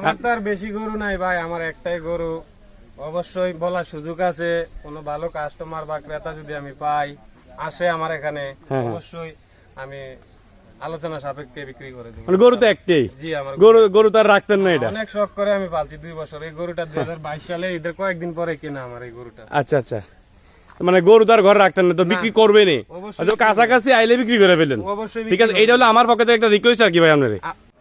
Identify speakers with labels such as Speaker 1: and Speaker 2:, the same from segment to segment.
Speaker 1: আমার তো আর বেশি গরু নাই ভাই আমার একটাই গরু। অবশ্যই বলার সুযোগ আছে কোনো ভালো কাস্টমার বা ক্রেতা যদি আমি পাই আসে আমার এখানে
Speaker 2: হ্যাঁ।
Speaker 1: অবশ্যই আমি আলোচনা সাপেক্ষে বিক্রি করে দেবো।
Speaker 2: মানে গরু তো একটাই।
Speaker 1: জি আমার
Speaker 2: গরু গরু। রাখতেন না এটা।
Speaker 1: অনেক শখ করে আমি পালছি দুই বছর। এই গরুটা দুই হাজার বাইশ সালে ঈদের কয়েকদিন পরে কেনা আমার এই গরুটা।
Speaker 2: আচ্ছা আচ্ছা। মানে গরু তো আর ঘরে রাখতেন না তো বিক্রি করবে নি
Speaker 1: অবশ্যই
Speaker 2: আচ্ছা, কাছাকাছি আইলে বিক্রি করে ফেলেন
Speaker 1: অবশ্যই
Speaker 2: ঠিক আছে এইটা হলো আমার পক্ষে একটা রিকোয়েস্ট আর কি ভাই আপনার?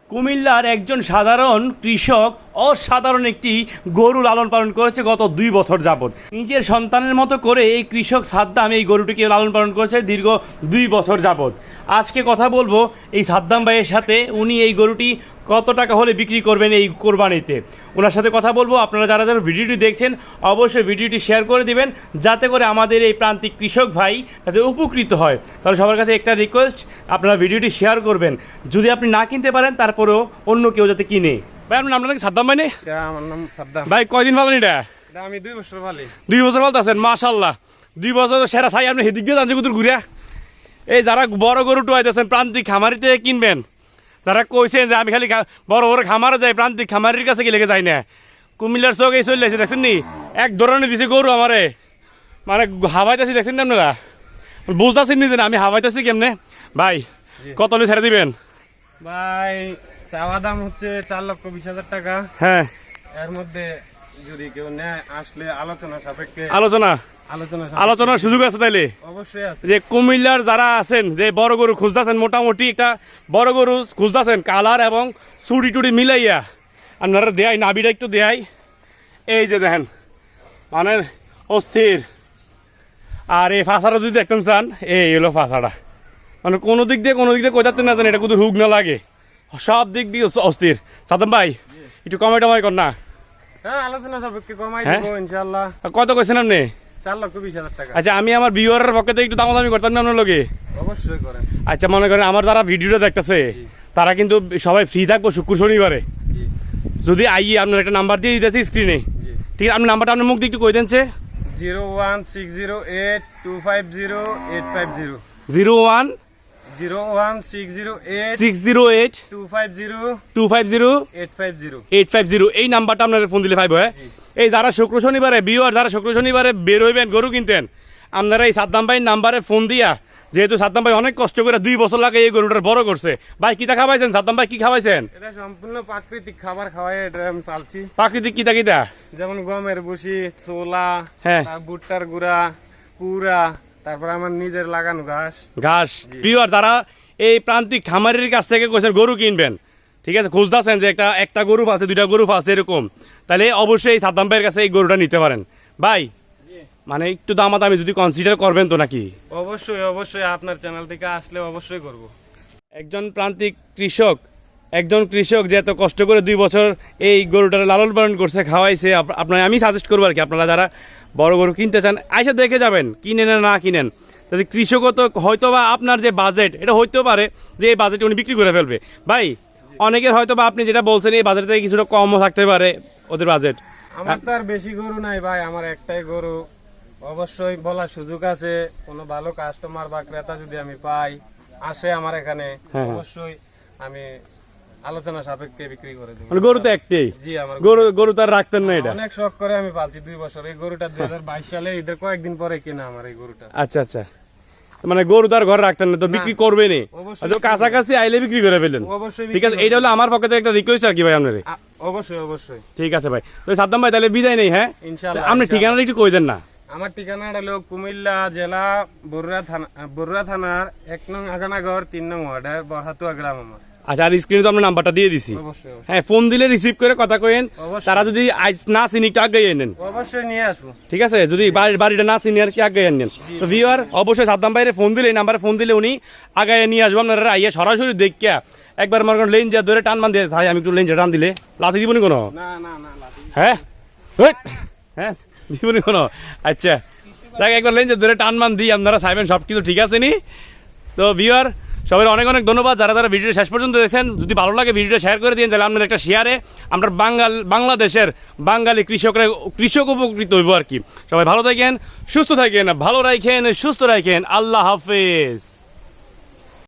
Speaker 2: কুমিল্লার একজন সাধারণ কৃষক অসাধারণ একটি গরু লালন পালন করেছে গত দুই বছর যাবৎ। নিজের সন্তানের মতো করে এই কৃষক সাদ্দাম এই গরুটিকে লালন পালন করেছে দীর্ঘ দুই বছর যাবৎ। আজকে কথা বলব এই সাদ্দাম ভাইয়ের সাথে। উনি এই গরুটি কত টাকা হলে বিক্রি করবেন এই কোরবানিতে? ওনার সাথে কথা বলব। আপনারা যারা যারা ভিডিওটি দেখছেন, অবশ্যই ভিডিওটি শেয়ার করে দিবেন, যাতে করে আমাদের এই প্রান্তিক কৃষক ভাই যাতে উপকৃত হয়। তাহলে সবার কাছে একটা রিকোয়েস্ট আপনারা ভিডিওটি শেয়ার করবেন। যদি আপনি না কিনতে পারেন, তারপরেও অন্য কেউ যাতে কিনে। ভাই আপনার নামটা সাদ্দাম ভাই নেই
Speaker 1: আমার নাম সাদ্দাম।
Speaker 2: ভাই কয়দিন ভালো এটা?
Speaker 1: আমি দুই বছর পালি
Speaker 2: দুই বছর বলতে আছেন মাশাল্লাহ দুই বছর সেরা ছাই আপনি সেদিক দিয়ে জানছে কুতুর ঘুরিয়া। এই যারা বড় গরু টুয়াইতেছেন প্রান্তিক খামারিতে কিনবেন। যারা কইছেন যে আমি খালি বড় বড় খামারে যাই প্রান্তিক খামারির কাছে কি লেগে যাই না। কুমিল্লার চোখ এই চলে আসে দেখছেন নি? এক ধরনের দিছে গরু আমারে। মানে হাওয়াইতেছি দেখছেন না আপনারা? বুঝতেছেন নি আমি হাওয়াইতেছি কেমনে? ভাই কত ছেড়ে দিবেন?
Speaker 1: ভাই চাওয়া দাম হচ্ছে চার লক্ষ বিশ হাজার টাকা।
Speaker 2: হ্যাঁ।
Speaker 1: এর মধ্যে যদি কেউ নেয় আসলে আলোচনা সাপেক্ষে
Speaker 2: আলোচনা।
Speaker 1: আলোচনা
Speaker 2: আলোচনার সুযোগ আছে তাইলে?
Speaker 1: অবশ্যই আছে।
Speaker 2: যে কুমিল্লার যারা আছেন যে বড় গরু খুঁজতেছেন মোটামুটি একটা বড় গরু খুঁজতেছেন কালার এবং চুড়ি টুড়ি মিলাইয়া। আপনারা দেয় নাবিটা একটু দেয় এই যে দেখেন মানে অস্থির। আর এই ফাঁসাটা যদি দেখতেন চান এই হলো ফাঁসাটা। মানে কোনো দিক দিয়ে কোনো দিক দিয়ে কোথাতে না জানি এটা কিন্তু হুক না লাগে। সব দিক দিয়ে অস্থির। সাদম ভাই একটু কমাই টমাই কর না।
Speaker 1: হ্যাঁ আলোচনা সাপেক্ষে কমাই
Speaker 2: হ্যাঁ?
Speaker 1: দেবো
Speaker 2: কত কইছেন আপনি?
Speaker 1: চার লক্ষ বিশ হাজার টাকা।
Speaker 2: আচ্ছা আমি আমার বিওয়ারের পক্ষে থেকে একটু দামাদামি করতাম না আপনার লগে?
Speaker 1: অবশ্যই করেন।
Speaker 2: আচ্ছা মনে করেন আমার যারা ভিডিওটা দেখতেছে তারা কিন্তু সবাই ফ্রি থাকব শুক্র শনিবারে। যদি আইয়ে আপনার একটা নাম্বার দিয়ে দিতেছি স্ক্রিনে ঠিক আছে আপনি নাম্বারটা আপনার মুখ দিয়ে একটু কই দেনছে
Speaker 1: zero one six zero eight two five zero eight five zero.
Speaker 2: Zero one
Speaker 1: zero one six zero eight
Speaker 2: six zero eight
Speaker 1: two five zero
Speaker 2: two five zero
Speaker 1: eight five zero
Speaker 2: eight five zero এই নাম্বারটা আপনার phone দিলে পাইব হ্যাঁ?
Speaker 1: জি।
Speaker 2: এই যারা শুক্র শনিবারে বিওয়ার যারা শুক্র শনিবারে বের হইবেন গরু কিনতেন আপনারা এই সাদ্দাম ভাই নাম্বারে ফোন দিয়া যেহেতু সাদ্দাম ভাই অনেক কষ্ট করে দুই বছর লাগে এই গরুটার বড় করছে ভাই কিতা খাওয়াইছেন? সাদ্দাম ভাই কি খাওয়াইছেন?
Speaker 1: এটা সম্পূর্ণ প্রাকৃতিক খাবার খাওয়াই এটা আমি পালছি
Speaker 2: প্রাকৃতিক কিতা কিতা?
Speaker 1: যেমন গমের ভুসি ছোলা
Speaker 2: হ্যাঁ।
Speaker 1: ভুট্টার গুঁড়া কুড়া তারপর আমার নিজের লাগানো ঘাস।
Speaker 2: ঘাস। পিওর যারা এই প্রান্তিক খামারের কাছ থেকে কোথায় গরু কিনবেন ঠিক আছে খুঁজতেছেন যে একটা একটা গরু আছে দুইটা গরু আছে এরকম তাহলে অবশ্যই এই সাদ্দাম ভাইয়ের কাছে এই গরুটা নিতে পারেন। ভাই মানে একটু দামাদামি যদি কনসিডার করবেন তো নাকি?
Speaker 1: অবশ্যই অবশ্যই আপনার চ্যানেল থেকে আসলে অবশ্যই করব।
Speaker 2: একজন প্রান্তিক কৃষক একজন কৃষক যে এত কষ্ট করে দুই বছর এই গরুটার লালন পালন করছে খাওয়াইছে আপ- আপনার আমি সাজেস্ট করব আর কি আপনারা যারা বড় গরু কিনতে চান আইসা দেখে যাবেন কিনেন না না কিনেন। যদি কৃষকও তো হয়তো বা আপনার যে বাজেট এটা হইতেও পারে যে এই বাজেট উনি বিক্রি করে ফেলবে। ভাই অনেকের হয়তো বা আপনি যেটা বলছেন এই বাজেট থেকে কিছুটা কমও থাকতে পারে ওদের বাজেট
Speaker 1: আমার তো আর বেশি গরু নাই ভাই আমার একটাই গরু। অবশ্যই বলার সুযোগ আছে কোনো ভালো কাস্টমার বা ক্রেতা যদি আমি পাই আসে আমার এখানে
Speaker 2: হ্যাঁ।
Speaker 1: অবশ্যই আমি আলোচনা সাপেক্ষে বিক্রি করে দেবো।
Speaker 2: মানে গরু তো একটাই
Speaker 1: জি আমার
Speaker 2: গরু। গরু তো আর রাখতেন না এটা।
Speaker 1: অনেক শখ করে আমি পালছি দুই বছর। এই গরুটা দুই হাজার বাইশ সালে ঈদের কয়েকদিন পরে কেনা আমার এই গরুটা।
Speaker 2: আচ্ছা আচ্ছা। মানে গরু তো আর ঘরে রাখতেন না তো বিক্রি করবেনই।
Speaker 1: অবশ্যই
Speaker 2: আচ্ছা, কাছাকাছি আইলে বিক্রি করে ফেলেন ঠিক আছে এইটা হলো আমার পক্ষে থেকে একটা রিকোয়েস্ট আর কি ভাই আপনার?
Speaker 1: অবশ্যই অবশ্যই।
Speaker 2: ঠিক আছে ভাই। তো সাদ্দাম ভাই তাহলে বিদায় নেই হ্যাঁ?
Speaker 1: ইনশাল্লাহ
Speaker 2: আপনি। ঠিকানাটা একটু কই দেন না?
Speaker 1: আমার ঠিকানাটা হলো কুমিল্লা জেলা বরুড়া থানা বরুড়া থানার এক নং আগানাগর তিন নং ওয়ার্ডের বহাতুয়া গ্রাম আমার।
Speaker 2: আচ্ছা আর স্ক্রিনে তো আপনার নাম্বারটা দিয়ে দিছি। হ্যাঁ ফোন দিলে রিসিভ করে কথা কইেন তারা যদি আজ না চিনি একটু আগে নেন।
Speaker 1: অবশ্যই নিয়ে আসব।
Speaker 2: ঠিক আছে? যদি বাড়িটা না চিনি আর কি আগে নেন। তো ভিওর অবশ্যই সাদ্দাম ভাইয়ের ফোন দিলে এই নাম্বারে ফোন দিলে উনি আগায় নিয়ে আসব। আপনারা আইয়া সরাসরি দেখিয়া একবার মনে করেন লেন যা ধরে টান মান দিয়ে। ভাই আমি একটু লেন টান দিলে। লাথি দিব নি কোনো?
Speaker 1: না না না
Speaker 2: হ্যাঁ! হ্যাঁ দিবনি কোনো? আচ্ছা। দেখ একবার লেন যে ধরে টান মান দিই আপনারা সাইবেন সব কিছু ঠিক আছে নি? তো ভিউয়ার সবাই অনেক অনেক ধন্যবাদ। যারা যারা ভিডিওটা শেষ পর্যন্ত দেখছেন, যদি ভালো লাগে ভিডিওটা শেয়ার করে দিন, তাহলে আপনার একটা শেয়ারে আমরা বাঙাল বাংলাদেশের বাঙালি কৃষকরা, কৃষক উপকৃত হইব আর কি। সবাই ভালো থাকেন, সুস্থ থাকেন, ভালো রাখেন, সুস্থ রাখেন। আল্লাহ হাফেজ।